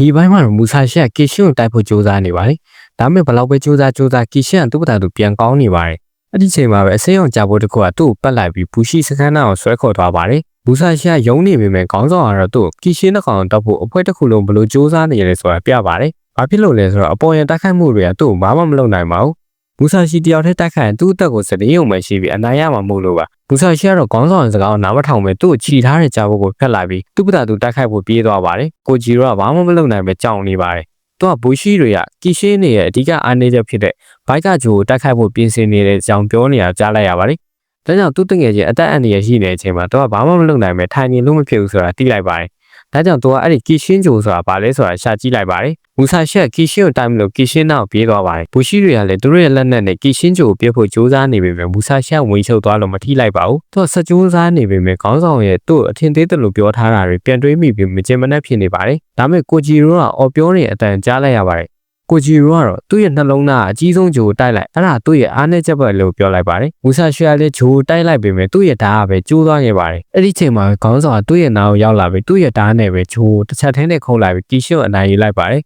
ဒီဘိုင်းမှာတော့မူဆာရှီကကီရှင်းကိုတိုက်ဖို့ကြိုးစားနေပါတယ်ဒါပေမဲ့ဘလောက်ပဲကြိုးစားကြိုးစားကီရှင်းကသူ့ပတာသူပြန်ကောင်းနေပါတယ်အဲ့ဒီချိန်မှာပဲအစိမ်းအောင်ကြဖို့တခုကသူ့ကိုပတ်လိုက်ပြီးဘူရှိစခန်းသားကိုဆွဲခေါ်သွားပါတယ်မူဆာရှီကယုံနေပေမဲ့ခေါင်းဆောင်ကတော့သူ့ကိုကီရှင်းတစ်ကောင်တောက်ဖို့အဖွဲတစ်ခုလုံးဘလို့ကြိုးစားနေရလဲဆိုတာပြပါတယ်ဘာဖြစ်လို့လဲဆိုတော့အပေါ်ရန်တိုက်ခိုက်မှုတွေကသူ့ကိုဘာမှမလုပ်နိုင်ပါဘူး မူဆာရှီတယောက်တည်းတိုက်ခိုက်ရင်သူ့အသက်ကိုစတဲ့ရုံပဲရှိပြီးအနိုင်ရမှာမဟုတ်လို့ပါမူဆာရှီကတော့ခေါင်းဆောင်စကားကိုနားမထောင်ပဲသူ့ကိုချီထားတဲ့ကြားဘုတ်ကိုဖက်လိုက်ပြီးသူ့ပတာသူတိုက်ခိုက်ဖို့ပြေးသွားပါတယ်ကိုဂျီရောကဘာမှမလုပ်နိုင်ပဲကြောင်နေပါတယ်သူကဘူရှိတွေကကီရှင်းနေရဲ့အဓိကအားနည်းချက်ဖြစ်တဲ့ဘိုက်ကဂျိုကိုတိုက်ခိုက်ဖို့ပြင်ဆင်နေတဲ့အကြောင်းပြောနေတာကြားလိုက်ရပါတယ်ဒါကြောင့်သူ့တငယ်ချင်းအသက်အန္တရာယ်ရှိနေတဲ့အချိန်မှာသူကဘာမှမလုပ်နိုင်ပဲထိုင်နေလို့မဖြစ်ဘူးဆိုတာသိလိုက်ပါတယ် ဒါကြောင့်သူကအဲ့ဒီကီရှင်းဂျိုဆိုတာဘာလဲဆိုတာရှာကြည့်လိုက်ပါတယ်မူဆာရှက်ကီရှင်းကိုတိုင်းမလို့ကီရှင်းနောက်ပြေးသွားပါတယ်ဘူရှိတွေကလည်းသူတို့ရဲ့လက်နက်နဲ့ကီရှင်းဂျိုကိုပြစ်ဖို့ကြိုးစားနေပေမဲ့မူဆာရှက်ဝင်ချုပ်သွားလို့မထိလိုက်ပါဘူးသူကစကြိုးစားနေပေမဲ့ခေါင်းဆောင်ရဲ့သူ့အထင်သေးတယ်လို့ပြောထားတာတွေပြန်တွေးမိပြီးမကျင်မနှက်ဖြစ်နေပါတယ်ဒါပေမဲ့ကိုဂျီရိုကအော်ပြောနေတဲ့အတန်ကြားလိုက်ရပါတယ် ကိုဂျီရိုကတော့သူ့ရဲ့နှလုံးသားအကြီးဆုံးဂျိုကိုတိုက်လိုက်အဲ့ဒါသူ့ရဲ့အားနဲ့ချက်ပဲလို့ပြောလိုက်ပါတယ်မူဆာရှက်လည်းဂျိုကိုတိုက်လိုက်ပေမဲ့သူ့ရဲ့ဓာတ်ကပဲကျိုးသွားခဲ့ပါတယ်အဲ့ဒီချိန်မှာခေါင်းဆောင်ကသူ့ရဲ့နားကိုရောက်လာပြီးသူ့ရဲ့ဓာတ်နဲ့ပဲဂျိုကိုတစ်ချက်ထဲနဲ့ခုတ်လိုက်ပြီးကီရှင်းကိုအနိုင်ယူလိုက်ပါတယ်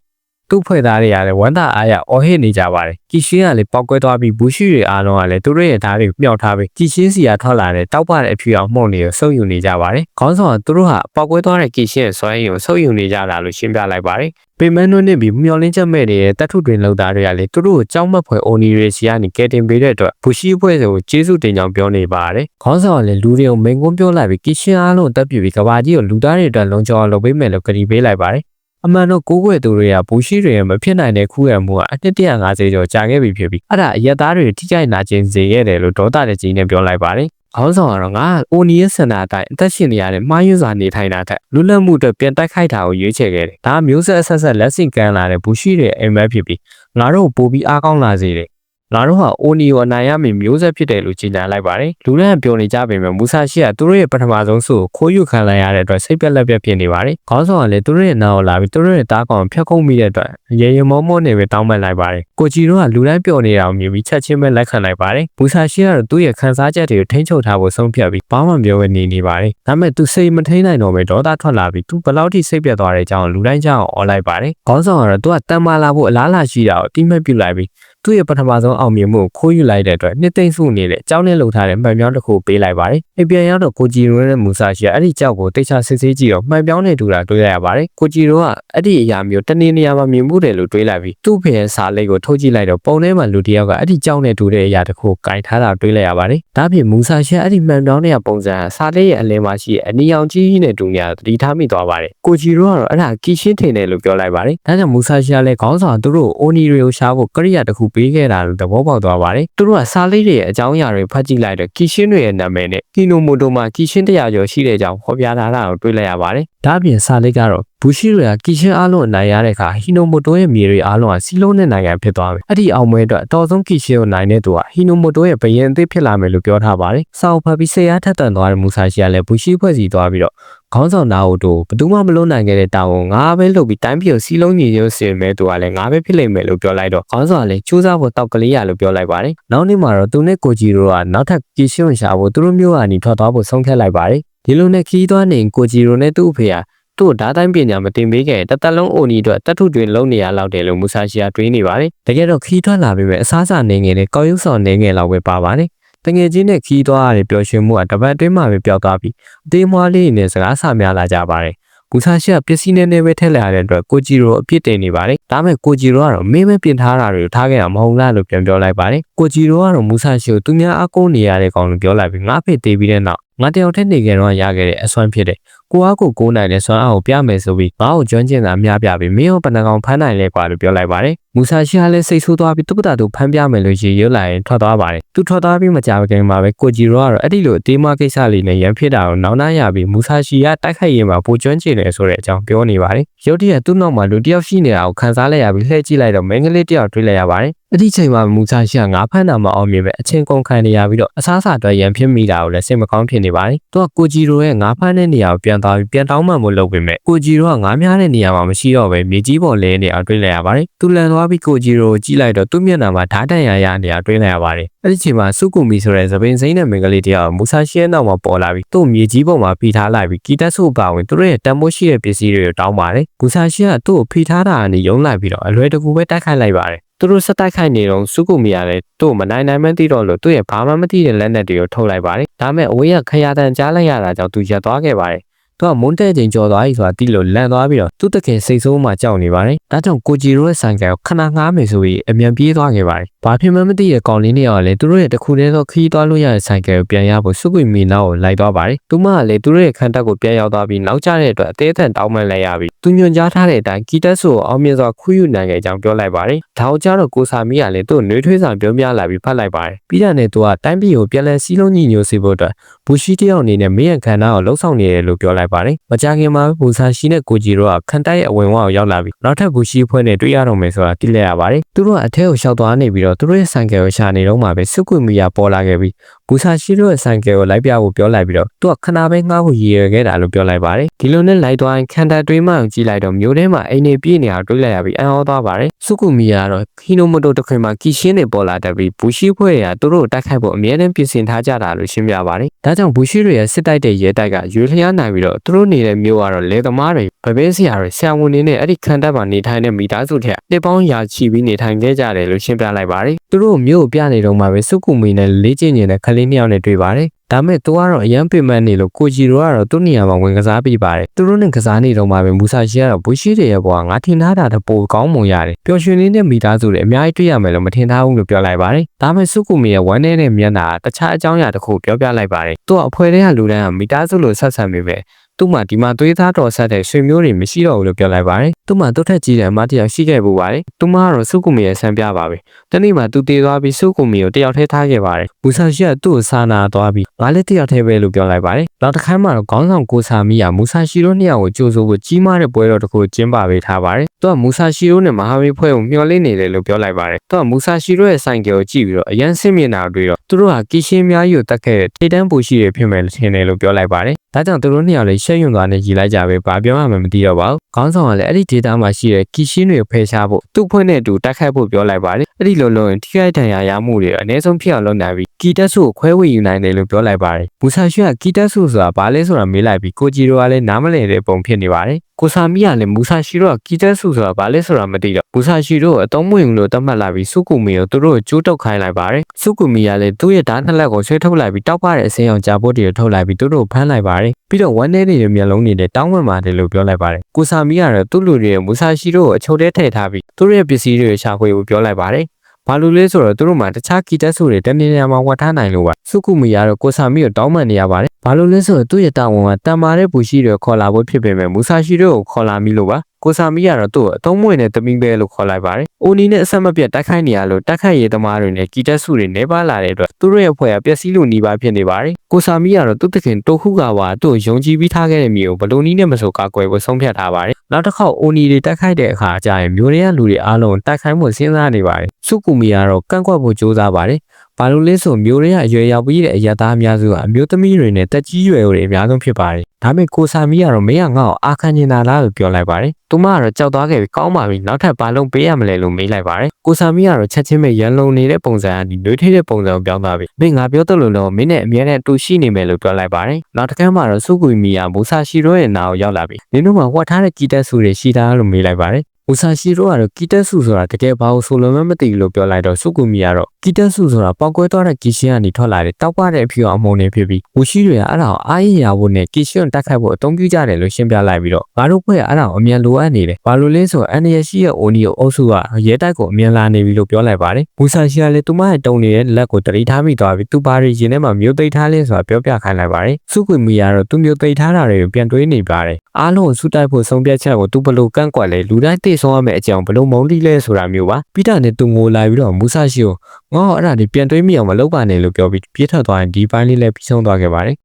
သူ့ဖွဲ့သားတွေကလည်းဝမ်းသာအားရအော်ဟစ်နေကြပါတယ်။ကီရှင်းကလည်းပောက်ကွဲသွားပြီးဘူရှိတွေအားလုံးကလည်းသူတို့ရဲ့ဓာတ်တွေကိုမြှောက်ထားပြီးကီရှင်းစီကထွက်လာတဲ့တောက်ပတဲ့အဖြူအောင်မှုန့်တွေကိုစုပ်ယူနေကြပါတယ်။ခေါင်းဆောင်ကသူတို့ဟာပောက်ကွဲသွားတဲ့ကီရှင်းရဲ့စွမ်းရည်ကိုစုပ်ယူနေကြတာလို့ရှင်းပြလိုက်ပါတယ်။ပေမန်နွနဲ့ပြီးမျောလင်းချက်မဲ့တဲ့တပ်ထုတွင်လောက်သားတွေကလည်းသူတို့ကိုကြောက်မက်ဖွယ်အိုနီတွေစီကနေကဲတင်ပေးတဲ့အတွက်ဘူရှိအဖွဲ့ကိုကျေးဇူးတင်ကြောင်းပြောနေပါတယ်။ခေါင်းဆောင်ကလည်းလူတွေကိုမိန်ကွန်းပြောလိုက်ပြီးကီရှင်းအားလုံးတပ်ပြပြီးကဘာကြီးကိုလူသားတွေအတွက်လုံခြုံအောင်လုပ်ပေးမယ်လို့ကတိပေးလိုက်ပါတယ်။ အမှန်တော့ကိုးကွယ်သူတွေကဘူရှိတွေရဲ့မဖြစ်နိုင်တဲ့ခူးရမှုကအနှစ်150ကျော်ကြာခဲ့ပြီဖြစ်ပြီးအဲ့ဒါအရက်သားတွေထိကြိုက်နာကျင်စေခဲ့တယ်လို့ဒေါသတဲ့ကြီးနဲ့ပြောလိုက်ပါတယ်။ခေါင်းဆောင်ကတော့ငါအိုနီရဲ့စန္ဒာအတိုင်းအသက်ရှင်နေရတဲ့မှားယွင်းစွာနေထိုင်တာထက်လွတ်လပ်မှုအတွက်ပြန်တိုက်ခိုက်တာကိုရွေးချယ်ခဲ့တယ်။ဒါမျိုးဆက်အဆက်ဆက်လက်ဆင့်ကမ်းလာတဲ့ဘူရှိတွေအိမ်မက်ဖြစ်ပြီးငါတို့ပိုပြီးအားကောင်းလာစေတယ် ငါတို့ဟာအိုနီကိုအနိုင်ရမည်မျိုးဆက်ဖြစ်တယ်လို့ကြေညာလိုက်ပါတယ်လူရန်ပြောနေကြပေမဲ့မူဆာရှိကသူတို့ရဲ့ပထမဆုံးစုကိုခိုးယူခံလိုက်ရတဲ့အတွက်စိတ်ပြက်လက်ပြက်ဖြစ်နေပါတယ်ခေါင်းဆောင်ကလည်းသူတို့ရဲ့နားကိုလာပြီးသူတို့ရဲ့တားကောင်ဖျက်ခုံးမိတဲ့အတွက်ရေရေမောမောနေပဲတောင်းပန်လိုက်ပါတယ်ကိုဂျီတို့ကလူတိုင်းပြောနေတာကိုမြင်ပြီးချက်ချင်းပဲလက်ခံလိုက်ပါတယ်မူဆာရှိကတော့သူ့ရဲ့ခံစားချက်တွေကိုထိန်းချုပ်ထားဖို့ဆုံးဖြတ်ပြီးဘာမှပြောဝဲနေနေပါတယ်ဒါပေမဲ့သူစိတ်မထိန်းနိုင်တော့ပဲဒေါသထွက်လာပြီးသူဘယ်လောက်ထိစိတ်ပြက်သွားတဲ့အကြောင်းလူတိုင်းကြောင်းအော်လိုက်ပါတယ်ခေါင်းဆောင်ကတော့သူကတန်မာလာဖို့အလားအလာရှိတာကိုတိမှတ်ပြုလိုက်ပြီး သူ့ရဲ့ပထမဆုံးအောင်မြင်မှုကိုခိုးယူလိုက်တဲ့အတွက်နှစ်သိမ့်စုနေတဲ့အကြောင်းနဲ့လှုပ်ထားတဲ့မှန်ပြောင်းတစ်ခုပေးလိုက်ပါတယ်။အပြန်ရောက်တော့ကိုဂျီရိုနဲ့မူဆာရှိကအဲ့ဒီကြောက်ကိုတိတ်ချစစ်ဆေးကြည့်တော့မှန်ပြောင်းနေတူတာတွေ့ရပါတယ်။ကိုဂျီရိုကအဲ့ဒီအရာမျိုးတနေ့နေရာမှာမြင်မှုတယ်လို့တွေးလိုက်ပြီးသူ့ဖေရဲ့စာလိပ်ကိုထုတ်ကြည့်လိုက်တော့ပုံထဲမှာလူတစ်ယောက်ကအဲ့ဒီကြောက်နဲ့တူတဲ့အရာတစ်ခုကိုကင်ထားတာတွေးလိုက်ရပါတယ်။ဒါပြင်မူဆာရှိအဲ့ဒီမှန်ပြောင်းတဲ့ပုံစံဟာစာလိပ်ရဲ့အလင်းမှာရှိတဲ့အနီရောင်ကြီးကြီးနဲ့တူနေတာသတိထားမိသွားပါတယ်။ကိုဂျီရိုကတော့အဲ့ဒါကီရှင်းထင်တယ်လို့ပြောလိုက်ပါတယ်။ဒါကြောင့်မူဆာရှိကလည်းခေါင်းဆောင်သူတို့အိုနီတွေကိုရှားဖို့ကရိယာတစ်ခုပေးခဲ့တာလို့သဘောပေါက်သွားပါတယ်။သူတို့ကစာလေးတွေရဲ့အကြောင်းအရာတွေဖတ်ကြည့်လိုက်တော့ကီရှင်းတွေရဲ့နာမည်နဲ့ကီနိုမိုတိုမှာကီရှင်းတရားကျော်ရှိတဲ့အကြောင်းဖော်ပြထားတာကိုတွေ့လိုက်ရပါတယ်။ဒါ့အပြင်စာလေးကတော့ ဘူရှိတွေကကီရှင်းအားလုံးအနိုင်ရတဲ့အခါဟီနိုမိုတိုရဲ့မြေတွေအားလုံးကစီလုံးနဲ့နိုင်ငံဖြစ်သွားပြီ။အဲ့ဒီအောင်ပွဲအတွက်အတော်ဆုံးကီရှင်းကိုနိုင်တဲ့သူကဟီနိုမိုတိုရဲ့ဘယင်အသစ်ဖြစ်လာမယ်လို့ပြောထားပါတယ်။စာအုပ်ဖတ်ပြီးဆရာထက်တန်သွားတဲ့မူဆာရှိကလည်းဘူရှိဖွဲ့စီသွားပြီးတော့ခေါင်းဆောင်နာအိုတိုဘယ်သူမှမလွတ်နိုင်ခဲ့တဲ့တာဝန်ငါပဲလုပ်ပြီးတိုင်းပြည်ကိုစီးလုံးညီညွတ်စေမယ်သူကလည်းငါပဲဖြစ်လိမ့်မယ်လို့ပြောလိုက်တော့ခေါင်းဆောင်ကလည်းစူးစမ်းဖို့တောက်ကလေးရလို့ပြောလိုက်ပါတယ်။နောက်နေ့မှာတော့သူနဲ့ကိုဂျီရိုကနောက်ထပ်ကီရှွန်ရှာဖို့သူတို့မျိုးကနေထွက်သွားဖို့ဆုံးဖြတ်လိုက်ပါတယ်။ဒီလိုနဲ့ခီးသွားနေကိုဂျီရိုနဲ့သူ့အဖေက သူ့ဓာတ်တိုင်းပညာမတင်ပေးခဲ့တသက်လုံးအိုနီအတွက်တတ်ထုတွင်လုံနေရလောက်တယ်လို့မူဆာရှီယာတွေးနေပါတယ်။တကယ်တော့ခီးထွက်လာပြီးပဲအစားအစာနေငယ်နဲ့ကောက်ရုပ်ဆောင်နေငယ်လောက်ပဲပါပါတယ်။တငယ်ချင်းနဲ့ခီးသွားရတဲ့ပျော်ရွှင်မှုကတပတ်အတွင်းမှာပဲပျောက်သွားပြီးအသေးမွားလေးနဲ့စကားဆများလာကြပါတယ်။ဘူဆာရှကပစ္စည်းနဲ့နဲ့ပဲထည့်လာတဲ့အတွက်ကိုဂျီရိုအပြစ်တင်နေပါတယ်။ဒါမဲ့ကိုဂျီရိုကတော့မင်းမပြင်ထားတာတွေကိုထားခဲ့တာမဟုတ်လားလို့ပြန်ပြောလိုက်ပါတယ်။ကိုဂျီရိုကတော့မူဆာရှကိုသူများအကုန်းနေရတဲ့ကောင်လို့ပြောလိုက်ပြီးငါဖေးသေးပြီးတဲ့နောက်ငါတယောက်ထက်နေကြတော့ရခဲ့တဲ့အစွမ်းဖြစ်တယ်။ကိုအားကိုကိုနိုင်တဲ့စွမ်းအားကိုပြမယ်ဆိုပြီးငါ့ကိုကျွမ်းကျင်တာအများပြပြီးမင်းရောပဏ္ဏကောင်ဖမ်းနိုင်လဲကွာလို့ပြောလိုက်ပါတယ်။မူဆာရှီကလည်းစိတ်ဆိုးသွားပြီးတုပ္ပတာသူဖမ်းပြမယ်လို့ရေရွတ်လာရင်ထွက်သွားပါတယ်။သူထွက်သွားပြီးမကြာခင်မှာပဲကိုဂျီရိုကတော့အဲ့ဒီလိုအသေးမကိစ္စလေးနဲ့ရန်ဖြစ်တာကိုနောက်နှားရပြီးမူဆာရှီကတိုက်ခိုက်ရင်မှာပိုကျွမ်းကျင်တယ်ဆိုတဲ့အကြောင်းပြောနေပါတယ်။ရုတ်တရက်သူ့နောက်မှာလူတစ်ယောက်ရှိနေတာကိုခန်းစားလိုက်ရပြီးလှည့်ကြည့်လိုက်တော့မင်းကလေးတစ်ယောက်တွေ့လိုက်ရပါတယ်။အ အဲ့ဒီချိန်မှာမူဆာရှိကငါးဖမ်းတာမအောင်မြင်ပဲအချင်းကုန်ခံနေရပြီးတော့အစားအစာအတွက်ရန်ဖြစ်မိတာကိုလည်းစိတ်မကောင်းဖြစ်နေပါတယ်သူကကိုဂျီရိုရဲ့ငါးဖမ်းတဲ့နေရာကိုပြန်သွားပြီးပြန်တောင်းမှမို့လုပ်ပေမဲ့ကိုဂျီရိုကငါးများတဲ့နေရာမှာမရှိတော့ပဲမြေကြီးပေါ်လဲနေအောင်တွေးလိုက်ရပါတယ်သူလန်သွားပြီးကိုဂျီရိုကိုကြည့်လိုက်တော့သူ့မျက်နှာမှာဓာတ်တန်ရရနေအောင်တွေးလိုက်ရပါတယ်အဲ့ဒီချိန်မှာစုကူမီဆိုတဲ့သပင်စိမ့်တဲ့မင်္ဂလေးတယောက်မူဆာရှိရဲ့နောက်မှာပေါ်လာပြီးသူ့မြေကြီးပေါ်မှာဖိထားလိုက်ပြီးကီတက်ဆုပါဝင်သူတို့ရဲ့တန်မိုးရှိတဲ့ပစ္စည်းတွေကိုတောင်းပါတယ်မူဆာရှိကသူ့ကိုဖိထားတာကနေယုံလိုက်ပြီးတော့အလွယ်တကူပဲတိုက်ခိုက်လိုက်ပါတယ် သူတို့စက်တိုက်ခိုက်နေတော့စုကုမီရလည်းသူ့ကိုမနိုင်နိုင်မှန်းသိတော့လို့သူ့ရဲ့ဘာမှမသိတဲ့လက်နက်တွေကိုထုတ်လိုက်ပါတယ်ဒါပေမဲ့အဝေးကခရတန်ကြားလိုက်ရတာကြောင့်သူရက်သွားခဲ့ပါတယ် သူကမွန်းတဲ့ချိန်ကြော်သွားပြီဆိုတာတိလို့လန့်သွားပြီးတော့သူ့တခင်စိတ်ဆိုးမှကြောက်နေပါတယ်။ဒါကြောင့်ကိုဂျီရိုရဲ့ဆိုင်ကယ်ကိုခဏငားမယ်ဆိုပြီးအမြန်ပြေးသွားခဲ့ပါတယ်။ဘာဖြစ်မှမသိတဲ့ကောင်လေးနဲ့ကလည်းသူတို့ရဲ့တခုတည်းသောခီးသွားလို့ရတဲ့ဆိုင်ကယ်ကိုပြန်ရဖို့စုကွေမီနောက်ကိုလိုက်သွားပါတယ်။သူမကလည်းသူတို့ရဲ့ခန်းတက်ကိုပြန်ရောက်သွားပြီးနောက်ကျတဲ့အတွက်အသေးအံတောင်းပန်လိုက်ရပြီးသူညွန်ကြားထားတဲ့အတိုင်းကီတက်ဆိုကိုအောင်မြင်စွာခွင့်ယူနိုင်ခဲ့ကြောင်းပြောလိုက်ပါတယ်။ဒါအောင်ကျတော့ကိုစာမီကလည်းသူ့နှွေးထွေးစာပြောပြလာပြီးဖတ်လိုက်ပါတယ်။ပြီးတဲ့နဲ့သူကတိုင်းပြည်ကိုပြန်လဲစီးလုံးညီညွတ်စေဖို့အတွက်ဘူရှိတယောက်အနေနဲ့မင်းရခန္ဓာကိုလှုပ်ဆောင်နေတယ်လို့ပြောလိုက်ပါတယ်။မကြခင်မှာဘူဆာရှိနဲ့ကိုဂျီတို့ကခန်တိုက်ရဲ့အဝင်ဝကိုရောက်လာပြီးနောက်ထပ်ဘူရှိအဖွဲ့နဲ့တွေ့ရတော့မယ်ဆိုတာသိလိုက်ရပါတယ်။သူတို့ကအထက်ကိုရှောက်သွားနေပြီးတော့သူတို့ရဲ့ဆိုင်ကယ်ကိုရှာနေတော့မှပဲစုကွေမီယာပေါ်လာခဲ့ပြီးဘူဆာရှိတို့ရဲ့ဆိုင်ကယ်ကိုလိုက်ပြဖို့ပြောလိုက်ပြီးတော့သူကခဏပဲငှားဖို့ရည်ရွယ်ခဲ့တာလို့ပြောလိုက်ပါတယ်။ဒီလိုနဲ့လိုက်သွားရင်ခန်တိုက်တွေးမှအောင်ကြည့်လိုက်တော့မျိုးထဲမှာအိမ်နေပြည့်နေတာတွေ့လိုက်ရပြီးအံ့ဩသွားပါတယ်။စုကွေမီယာကတော့ခီနိုမိုတိုတစ်ခွင်မှာကီရှင်းနေပေါ်လာတဲ့ပြီးဘူရှိအဖွဲ့ကသူတို့ကိုတိုက်ခိုက်ဖို့အမြဲတမ်းပြင်ဆင်ထားကြတာလို့ရှင်းပြပါတယ်။ဒါကြောင့်ဘူရှိတွေရဲ့စစ်တိုက်တဲ့ရဲတိုက်ကရွေလျားနိုင်ပြီးတော့သူတို့နေတဲ့မျိုးကတော့လေသမားတွေ ဗပဲဆရာတွေဆရာဝန်တွေနဲ့အဲ့ဒီခန်တပ်မှာနေထိုင်တဲ့မိသားစုထက်တစ်ပေါင်းရာချီပြီးနေထိုင်ခဲ့ကြတယ်လို့ရှင်းပြလိုက်ပါတယ်။သူတို့မျိုးကိုပြနေတော့မှပဲစုကူမီနဲ့လေးကျင်နေတဲ့ခလေးနှစ်ယောက်နဲ့တွေ့ပါတယ်။ဒါမဲ့သူကတော့အရန်ပင်မနေလို့ကိုဂျီရိုကတော့သူ့နေရာမှာဝင်ကစားပြီးပါတယ်သူတို့နဲ့ကစားနေတော့မှပဲမူဆာရှီကတော့ဘူရှိတွေရဲ့ဘဝငါထင်ထားတာတပိုကောင်းမွန်ရတယ်ပျော်ရွှင်နေတဲ့မိသားစုတွေအများကြီးတွေ့ရမယ်လို့မထင်ထားဘူးလို့ပြောလိုက်ပါတယ်ဒါမဲ့စုကူမီရဲ့ဝမ်းနေတဲ့မျက်နှာတခြားအကြောင်းအရာတစ်ခုပြောပြလိုက်ပါတယ်သူကအဖွဲတဲ့ကလူတိုင်းကမိသားစုလိုဆက်ဆံမိပဲသူ့မှာဒီမှာသွေးသားတော်ဆက်တဲ့ဆွေမျိုးတွေမရှိတော့ဘူးလို့ပြောလိုက်ပါတယ်။သူ့မှာတုတ်ထက်ကြီးတဲ့အမတယောက်ရှိခဲ့ပူပါတယ်။သူမကတော့စုကုမီရဲ့ဆံပြပါပဲ။တနေ့မှသူတည်သွားပြီးစုကုမီကိုတယောက်ထဲထားခဲ့ပါတယ်။ဘူဆာရှိကသူ့ကိုစာနာသွားပြီးငါလည်းတယောက်ထဲပဲလို့ပြောလိုက်ပါတယ်။နောက်တစ်ခါမှတော့ခေါင်းဆောင်ကိုဆာမီကမူဆာရှိတို့နှစ်ယောက်ကိုကြိုးဆိုဖို့ကြီးမားတဲ့ပွဲတော်တစ်ခုကျင်းပပေးထားပါတယ်။သူကမူဆာရှိတို့နဲ့မဟာမင်းဖွဲ့ကိုမျှော်လင့်နေတယ်လို့ပြောလိုက်ပါတယ်။သူကမူဆာရှိတို့ရဲ့ဆိုင်ကယ်ကိုကြည့်ပြီးတော့အရန်ဆင့်မြင်တာတွေ့တော့သူတို့ဟာကီရှင်းများကြီးကိုတက်ခဲ့တဲ့ထိတန်းပူရှိတွေဖြစ်မယ်လို့ထင်တယ်လို့ပြောလိုက်ပါတယ်။ဒါကြောင့်သူတို့နှစ်ယောက်လည်းရှက်ရွံ့သွားနေကြည်လိုက်ကြပဲဘာပြောမှမသိတော့ပါဘူး။ခေါင်းဆောင်ကလည်းအဲ့ဒီ data မှာရှိတဲ့ကီရှင်းတွေကိုဖယ်ရှားဖို့သူ့ဖွင့်တဲ့အတူတိုက်ခိုက်ဖို့ပြောလိုက်ပါတယ်။အဲ့ဒီလိုလုပ်ရင်ထိခိုက်ဒဏ်ရာရမှုတွေအနည်းဆုံးဖြစ်အောင်လုပ်နိုင်ပြီးကီတက်ဆုကိုခွဲဝေယူနိုင်တယ်လို့ပြောလိုက်ပါတယ်။ဘူဆာရှီကကီတက်ဆုဆိုတာဘာလဲဆိုတာမေးလိုက်ပြီးကိုဂျီရိုကလည်းနားမလည်တဲ့ပုံဖြစ်နေပါတယ်။ကိုဆာမီကလည်းမူဆာရှီရိုကကီတက်ဆုဆိုတာဘာလဲဆိုတာမသိတော့မူဆာရှီရိုကိုအတုံးမဝင်လို့တတ်မှတ်လာပြီးစုကူမီကိုသူတို့ကိုကျိုးတုတ်ခိုင်းလိုက်ပါတယ်။စုကူမီကလည်းသူ့ရဲ့ဓာတ်နှစ်လက်ကိုဆွဲထုတ်လိုက်ပြီးတောက်ပတဲ့အစင်းအောင်ကြာပို့တွေကိုထုတ်လိုက်ပြီးသူတို့ကိုဖမ်းလိုက်ပါတယ်။ပြီးတော့ဝမ်းထဲနေတဲ့မျက်လုံးတွေနဲ့တောင်းပန်ပါတယ်လို့ပြောလိုက်ပါတယ်။ကိုဆာမီကတော့သူ့လူတွေရဲ့မူဆာရှီရိုကိုအချုပ်ထဲထည့်ထားပြီးသူတို့ရဲ့ပစ္စည်းတွေကိုရှာဖွေဖို့ပြောလိုက်ပါတယ်။ ဘာလို့လဲဆိုတော့သူတို့မှာတခြားကီတက်စုတွေတနေနေမှာဝတ်ထားနိုင်လို့ပါစုကုမီကတော့ကိုဆာမီကိုတောင်းပန်နေရပါတယ်ဘာလို့လဲဆိုတော့သူ့ရဲ့တာဝန်ကတန်မာတဲ့ဘူရှိတွေခေါ်လာဖို့ဖြစ်ပေမဲ့မူဆာရှိတို့ကိုခေါ်လာမိလို့ပါ ကိုဆာမီကတော့သူ့ကိုအသုံးမဝင်တဲ့တမင်းပဲလို့ခေါ်လိုက်ပါတယ်။အိုနီနဲ့အဆက်မပြတ်တိုက်ခိုက်နေရလို့တိုက်ခိုက်ရေးသမားတွေနဲ့ကီတက်စုတွေနေပါလာတဲ့အတွက်သူတို့ရဲ့အဖွဲ့ကပျက်စီးလို့နှီးပါဖြစ်နေပါတယ်။ကိုဆာမီကတော့သူ့တခင်တိုခုကပါသူ့ကိုယုံကြည်ပြီးထားခဲ့တဲ့မျိုးကိုဘလို့နီးနဲ့မဆိုကာကွယ်ဖို့ဆုံးဖြတ်ထားပါတယ်။နောက်တစ်ခေါက်အိုနီတွေတိုက်ခိုက်တဲ့အခါကျရင်မျိုးတွေကလူတွေအားလုံးတိုက်ခိုက်မှုစဉ်းစားနေပါတယ်။စုကူမီကတော့ကန့်ကွက်ဖို့ကြိုးစားပါတယ်။ ဘာလို့လဲဆိုမျိုးတွေကအရွယ်ရောက်ပြီးတဲ့အရက်သားအများစုကအမျိုးသမီးတွေနဲ့တက်ကြီးရွယ်တွေအများဆုံးဖြစ်ပါတယ်။ဒါပေမဲ့ကိုဆာမီကတော့မင်းကငါ့ကိုအာခံနေတာလားလို့ပြောလိုက်ပါတယ်။သူမကတော့ကြောက်သွားခဲ့ပြီးကောင်းပါပြီနောက်ထပ်ဘာလုံးပေးရမလဲလို့မေးလိုက်ပါတယ်။ကိုဆာမီကတော့ချက်ချင်းပဲရန်လုံနေတဲ့ပုံစံကနေနှွေးထွေးတဲ့ပုံစံကိုပြောင်းသွားပြီ။မင်းငါပြောသလိုလိုမင်းနဲ့အမြဲတမ်းတူရှိနေမယ်လို့ပြောလိုက်ပါတယ်။နောက်တစ်ခါမှတော့စုကူမီယာမူဆာရှိရိုရဲ့နာကိုရောက်လာပြီ။နင်တို့မှဝတ်ထားတဲ့ကီတက်ဆူတွေရှိတာလို့မေးလိုက်ပါတယ်။ ဦးဆာရှိရိုကတော့ကီတက်စုဆိုတာတကယ်ဘာလို့ဆိုလို့မမသိဘူးလို့ပြောလိုက်တော့စုကူမီကတော့ကီတက်စုဆိုတာပောက်ကွဲသွားတဲ့ကီရှင်းကနေထွက်လာတဲ့တောက်ပတဲ့အဖြူအမုံတွေဖြစ်ပြီးဝရှိတွေကအဲ့ဒါကိုအားရရဖို့နဲ့ကီရှင်းတက်ခိုက်ဖို့အသုံးပြုကြတယ်လို့ရှင်းပြလိုက်ပြီးတော့ငါတို့ဖွဲ့ကအဲ့ဒါကိုအမြန်လိုအပ်နေတယ်ဘာလို့လဲဆိုတော့အန်ရရှိရဲ့အိုနီကိုအုပ်စုကရဲတိုက်ကိုအမြန်လာနေပြီလို့ပြောလိုက်ပါတယ်မူဆာရှိကလည်းသူမရဲ့တုံနေတဲ့လက်ကိုတတိထားမိသွားပြီးသူပါရီရင်ထဲမှာမျိုးသိမ်းထားလဲဆိုတာပြောပြခိုင်းလိုက်ပါတယ်စုကူမီကတော့သူမျိုးသိမ်းထားတာတွေကိုပြန်တွေးနေပါတယ်အားလုံးကိုစုတိုက်ဖို့ဆုံးဖြတ်ချက်ကိုသူဘလို့ကန့်ကွက်လဲလူတိုင်းသိဆုံးရမယ့်အကြောင်းဘလို့မုန်းတိလဲဆိုတာမျိုးပါပြီးတာနဲ့သူငိုလာပြီးတော့မူဆာရှိကိုငါ့အဲ့ဒါဒီပြန်တွေးမိအောင်မလုပ်ပါနဲ့လို့ပြောပြီးပြေးထွက်သွားရင်ဒီပိုင်းလေးလည်းပြီးဆုံးသွားခဲ့ပါတယ်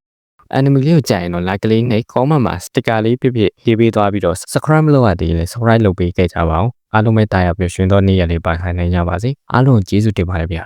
enemy လေးကိုကြိုက်ရင်တော့ like လေးနဲ့ comment မှာ sticker လေးပြပြရေးပေးသွားပြီးတော့ subscribe မလုပ်ရသေးရင်လည်း subscribe လုပ်ပေးခဲ့ကြပါဦးအားလုံးပဲတာယာပျော်ရွှင်သောနေ့ရက်လေးပါခိုင်နိုင်ကြပါစေအားလုံးကိုကျေးဇူးတင်ပါတယ်ဗျာ